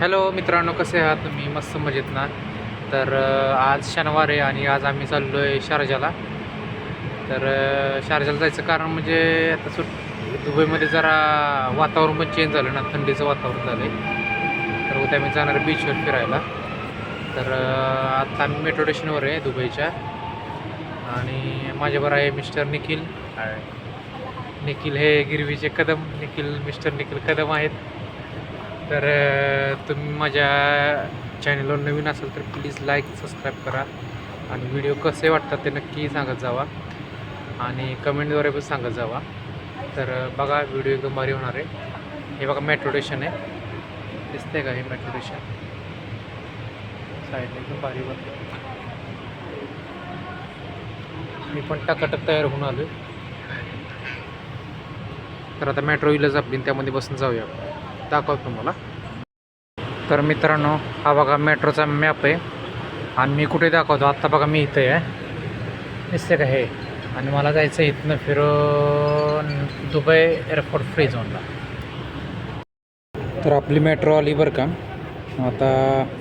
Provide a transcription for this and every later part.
Hello मित्रांनो कसे आहात तुम्ही? मस्त मजेत ना? तर आज शनिवार आहे आणि आज आम्ही चाललो आहे शारजाला. तर शारजाला जायचं कारण म्हणजे आता सुट दुबईमध्ये जरा वातावरण पण चेंज झालं ना थंडीचं वातावरण झालं आहे तर उद्या मी जाणार बीचवर फिरायला. तर अ, आता आम्ही मेट्रो स्टेशनवर आहे दुबईच्या. आणि माझ्याबरोबर आहे मिस्टर निखिल. निखिल हे गिरवीचे कदम निखिल मिस्टर निखिल कदम आहेत. तर तुम्ही माझ्या चॅनलवर नवीन असाल तर प्लीज लाईक सबस्क्राईब करा. आणि व्हिडिओ कसे वाटतात ते नक्की सांगत जावा. आणि कमेंटद्वारे पण सांगत जावा. तर बघा व्हिडिओ एकदम भारी होणार आहे. हे बघा मेट्रो स्टेशन आहे. दिसते का हे मेट्रो स्टेशन साईडला एकदम भारी बघ. मी पण टकाटक तयार होऊन आलो तर आता मेट्रो येईलच आपली त्यामध्ये बसून जाऊया दाखवतो तुम्हाला. तर मित्रांनो हा बघा मेट्रोचा मॅप आहे. आणि मी कुठे दाखवतो? आत्ता बघा मी इथे आहे. दिसते का हे? आणि मला जायचं आहे इथनं फिरून दुबई एअरपोर्ट फ्री झोनला. तर आपली मेट्रो आली बरं का. आता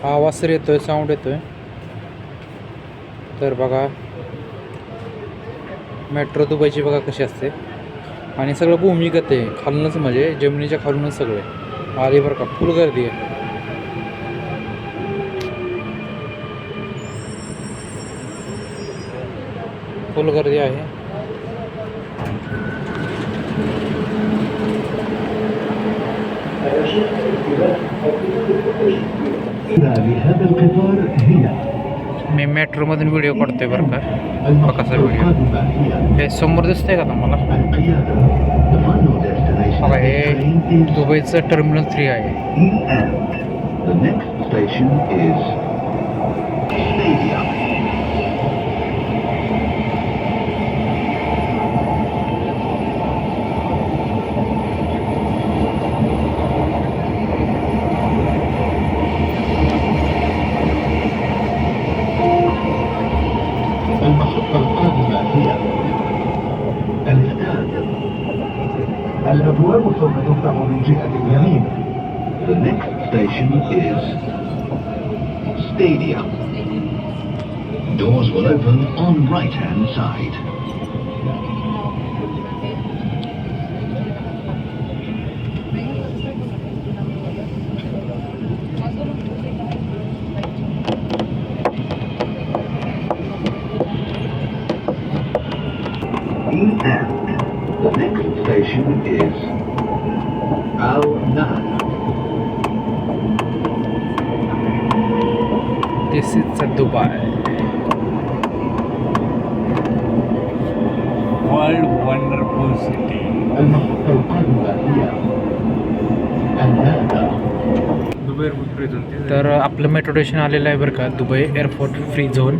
आवाज तर आहे साऊंड येतो आहे तर बघा मेट्रो दुबईची बघा कशी असते. आणि सगळं भूमिगत आहे खालूनच म्हणजे जमिनीच्या खालूनच सगळं आधे भर का फुल कर दिया। फुल कर दिया है। मैं मेट्रो मधुन वीडियो करते बर का? बघा वीडियो हे समोर दिसतंय का तुम्हाला? बघा हे दुबईचं टर्मिनल थ्री आहे The next station is Stadium. The next station is Stadium. Doors will open on right hand side. location is Al Nahan. This is Dubai. World wonderful city. तर आपलं मेट्रो स्टेशन आलेलं आहे बरं का Dubai airport free zone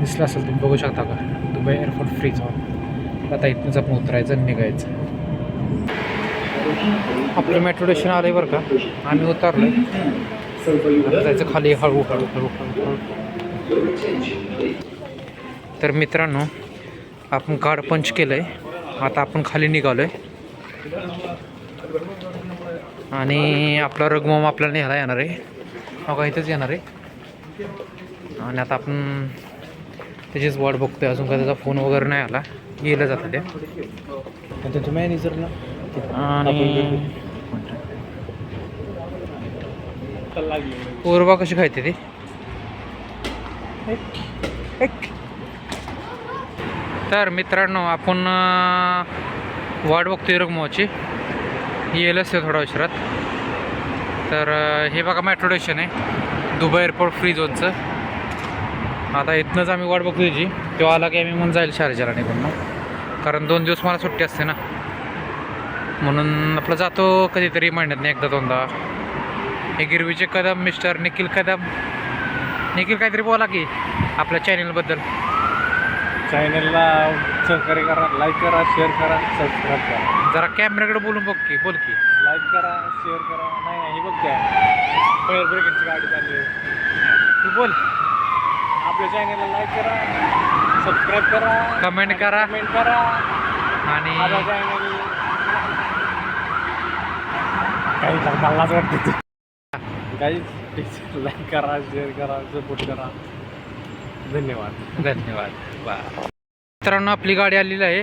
दिसलं असेल तुम्ही बघू शकता का दुबई एअरपोर्ट फ्री झोन आता इथनंच आपण उतरायचं आणि निघायचं. आपलं मेट्रो स्टेशन आलं आहे बरं का? आम्ही उतरलो आता जायचं खाली हळू हळू हळू हळू हळू. तर मित्रांनो आपण कार्ड पंच केलं आहे आता आपण खाली निघालो आहे आणि आपला रघुमामा आपल्याला न्यायला येणार आहे. मग इथंच येणार आहे. आणि आता आपण त्याचीच वाट बघतोय. अजून काय त्याचा फोन वगैरे नाही आला. येलं जातं त्या त्याच्या मॅनेजरला आणि कोरबा कशी खायते ती? तर मित्रांनो आपण वाट बघतोय रघुमाची येईलच आहे थोड्या उशिरात. तर हे बघा मेट्रो स्टेशन आहे. दुबई एअरपोर्ट फ्री झोनचं आता इथनंच आम्ही वाट बघतो त्याची तो आला की आम्ही म्हणून जाईल शारजाला निघून मग कारण दोन दिवस मला सुट्टी असते ना. म्हणून आपलं जातो कधीतरी महिन्यात एकदा दोनदा. हे गिरवीचे कदम मिस्टर निखिल कदम. निखिल काहीतरी बोला की आपल्या चॅनलबद्दल. चॅनलला सहकार्य करा लाईक करा शेअर करा सबस्क्राईब करा. जरा कॅमेराकडे बोलून बघ की बोल की. लाईक करा शेअर करा. नाही हे बघ त्या. फायर ब्रिगेडची गाडी चालली. तू बोल. आपल्या चॅनलला लाईक करा सबस्क्राईब करा कमेंट करा. कमेंट करा. आणि माझा चॅनल काही मलाच वाटतं ते. काही लाईक करा शेअर करा सपोर्ट करा. धन्यवाद. धन्यवाद. वा. मित्रांनो आपली गाडी आलेली आहे.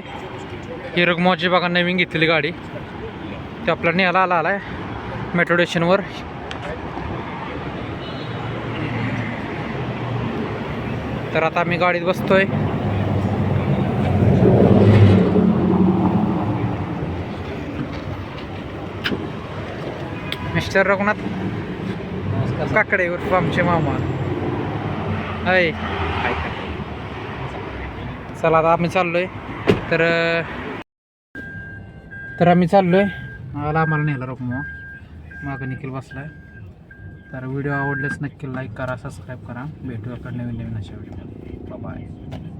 हिरग मौजी बघा नवीन घेतलेली गाडी. ते आपला न्यायला आला आलाय. मेट्रो स्टेशनवर तर आता आम्ही गाडीत बसतोय. मिस्टर रघुनाथ काकडे उर्फ आमचे मामा. अय? चला आता आम्ही चाललोय. तर तर आम्ही चाललोय. आला आम्हाला नेला रोकमो मागं निखिल बसलाय. तर व्हिडिओ आवडल्यास नक्की लाईक करा सबस्क्राईब करा. भेटू आपण नवीन नवीन अशा व्हिडिओ बाय